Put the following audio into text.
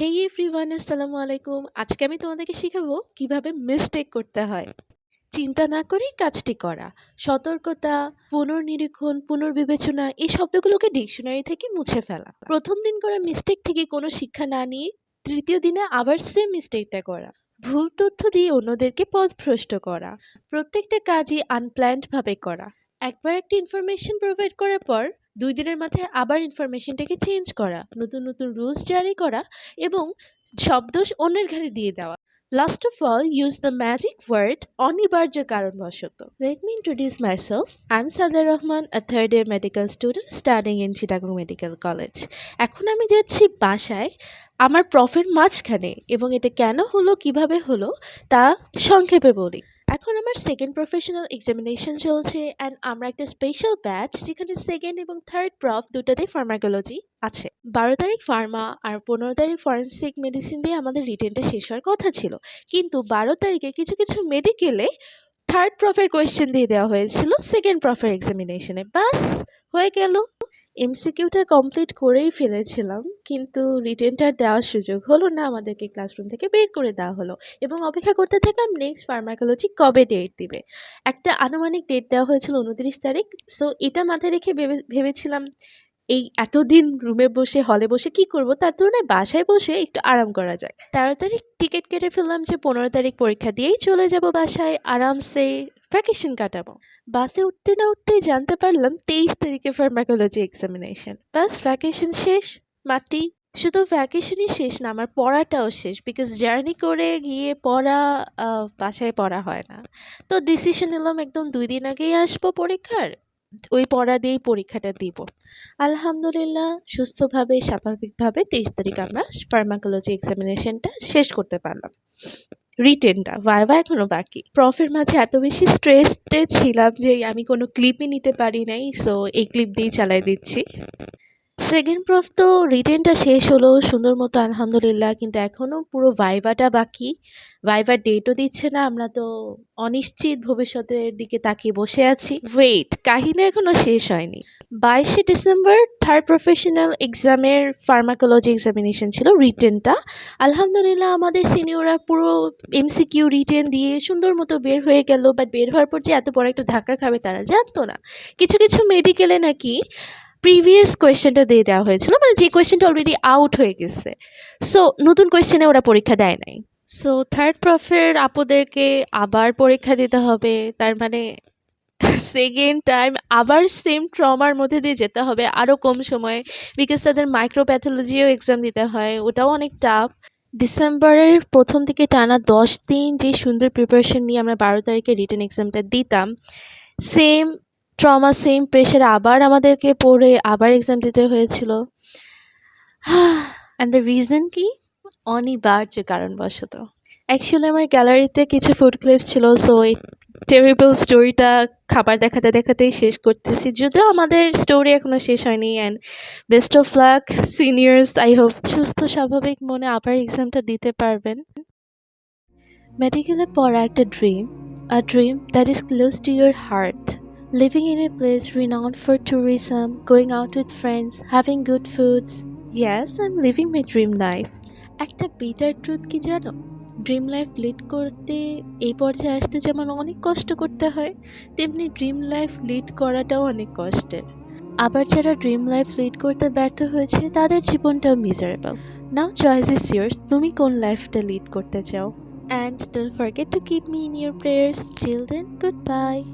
হেই everyone আসসালামু আলাইকুম। আজকে আমি তোমাদেরকে শেখাবো কীভাবে মিস্টেক করতে হয়। চিন্তা না করেই কাজটি করা। সতর্কতা, পুনর্নিরীক্ষণ, পুনর্বিবেচনা, এই শব্দগুলোকে ডিকশনারি থেকে মুছে ফেলা। প্রথম দিন করা মিস্টেক থেকে কোনো শিক্ষা না নিয়ে তৃতীয় দিনে আবার সেম মিস্টেকটা করা। ভুল তথ্য দিয়ে অন্যদেরকে পথভ্রষ্ট করা। প্রত্যেকটা কাজই আনপ্ল্যান্ড ভাবে করা। একবার একটা ইনফরমেশন প্রোভাইড করার পর দুই দিনের মাথায় আবার ইনফরমেশনটাকে চেঞ্জ করা, নতুন নতুন রুলস জারি করা এবং সব দোষ অন্যের ঘাড়ে দিয়ে দেওয়া। Last of all use the magic word অনিবার্য কারণবশত। Let me introduce myself I am Sadar Rahman a third year medical student studying in Chittagong medical college এখন আমি যাচ্ছি বাসায়, আমার প্রফের মাঝখানে এবং এটা কেন হলো, কীভাবে হলো, তা সংক্ষেপে বলি। এখন আমার সেকেন্ড প্রফেশনাল এক্সামিনেশন চলছে অ্যান্ড আমরা একটা স্পেশাল ব্যাচ যেখানে সেকেন্ড এবং থার্ড প্রফ দুটাতেই ফার্মাকোলজি আছে। বারো তারিখ ফার্মা আর পনেরো তারিখ ফরেন্সিক মেডিসিন দিয়ে আমাদের রিটেনটা শেষ হওয়ার কথা ছিল। কিন্তু বারো তারিখে কিছু কিছু মেডিকেলে থার্ড প্রফের কোয়েশ্চেন দিয়ে দেওয়া হয়েছিল সেকেন্ড প্রফের এক্সামিনেশনে বাস হয়ে গেল। এমসিকিউটা কমপ্লিট করেই ফেলেছিলাম, কিন্তু রিটেনটার দেওয়ার সুযোগ হলো না, আমাদেরকে ক্লাসরুম থেকে বের করে দেওয়া হলো। এবং অপেক্ষা করতে থাকলাম নেক্সট ফার্মাকোলজি কবে ডেট দিবে? একটা আনুমানিক ডেট দেওয়া হয়েছিল উনত্রিশ তারিখ সো এটা মাথায় রেখে ভেবে, ভেবেছিলাম, এই এতদিন রুমে বসে হলে বসে কি করব? তার তুলনায় বাসায় বসে একটু আরাম করা যায়। তেরো তারিখ টিকিট কেটে ফেললাম যে, পনেরো তারিখ পরীক্ষা দিয়েই চলে যাব বাসায়, আরামসে ভ্যাকেশন কাটাবো। বাসে উঠতে না উঠতেই জানতে পারলাম তেইশ তারিখে ফার্মাকোলজি এক্সামিনেশন বাস ভ্যাকেশন শেষ, মাটি। শুধু ভ্যাকেশনই শেষ না, আমার পড়াটাও শেষ বিকজ জার্নি করে গিয়ে পড়া বাসায় পড়া হয় না। তো ডিসিশন নিলাম একদম দুই দিন আগেই আসব পরীক্ষার, ওই পড়া দিয়েই পরীক্ষাটা দিব। আলহামদুলিল্লাহ, সুস্থভাবে, স্বাভাবিকভাবে তেইশ তারিখ আমরা ফার্মাকোলজি এক্সামিনেশনটা শেষ করতে পারলাম। রিটেনটা ভাইভা এখনও বাকি। প্রফের মাঝে এত বেশি স্ট্রেসডে ছিলাম যে আমি কোনো ক্লিপই নিতে পারি নাই সো এই ক্লিপ দিয়েই চালাই দিচ্ছি। সেকেন্ড প্রফ তো রিটেনটা শেষ হলো, সুন্দর মতো আলহামদুলিল্লাহ, কিন্তু এখনও পুরো ভাইভাটা বাকি। ভাইভার ডেটও দিচ্ছে না, আমরা তো অনিশ্চিত ভবিষ্যতের দিকে তাকিয়ে বসে আছি। ওয়েট কাহিনী এখনও শেষ হয়নি। বাইশে ডিসেম্বর থার্ড প্রফেশনাল এক্সামের ফার্মাকোলজি এক্সামিনেশন ছিল রিটেনটা আলহামদুলিল্লাহ, আমাদের সিনিয়ররা পুরো এমসিকিউ রিটেন দিয়ে সুন্দর মতো বের হয়ে গেল বাট বের হওয়ার পর যে এত বড় একটা ধাক্কা খাবে তারা জানতো না। কিছু কিছু মেডিকেলে নাকি প্রিভিয়াস কোয়েশ্চেনটা দিয়ে দেওয়া হয়েছিল মানে যে কোয়েশ্চেনটা অলরেডি আউট হয়ে গেছে। সো নতুন কোয়েশ্চেনে ওরা পরীক্ষা দেয় নাই। সো থার্ড প্রফের আপুদেরকে আবার পরীক্ষা দিতে হবে। তার মানে সেকেন্ড টাইম আবার সেম ট্রমার মধ্যে দিয়ে যেতে হবে। আরও কম সময়ে বিকজ তাদের মাইক্রোপ্যাথোলজিও এক্সাম দিতে হয়। ওটাও অনেক টাফ ডিসেম্বরের প্রথম থেকে টানা দশ দিন যে সুন্দর প্রিপারেশন নিয়ে আমরা বারো তারিখে রিটার্ন এক্সামটা দিতাম সেম ট্রমা সেম প্রেশার আবার আমাদেরকে পড়ে, আবার এক্সাম দিতে হয়েছিল। অ্যান্ড দ্য রিজন কি? অনিবার্য কারণবশত। অ্যাকচুয়ালি আমার গ্যালারিতে কিছু ফুড ক্লিপস ছিল সো এই টেরিবল স্টোরিটা খাবার দেখাতে দেখাতেই শেষ করতেছি। যদিও আমাদের স্টোরি এখনও শেষ হয়নি and best of luck seniors I hope সুস্থ, স্বাভাবিক মনে আবার এক্সামটা দিতে পারবেন। মেডিকেলে পড়া একটা dream a dream that is close to your heart living in a place renowned for tourism going out with friends having good foods yes I am living my dream life একটা বিটার ট্রুথ কি জানো? Dream life lead করতে এই পর্যায়ে আসতে যেমন অনেক কষ্ট করতে হয় তেমনি ড্রিম লাইফ লিড করাটাও অনেক কষ্টের। আবার যারা ড্রিম লাইফ লিড করতে ব্যর্থ হয়েছে তাদের জীবনটাও miserable now choice is yours তুমি কোন লাইফটা লিড করতে চাও? And don't forget to keep me in your prayers then good bye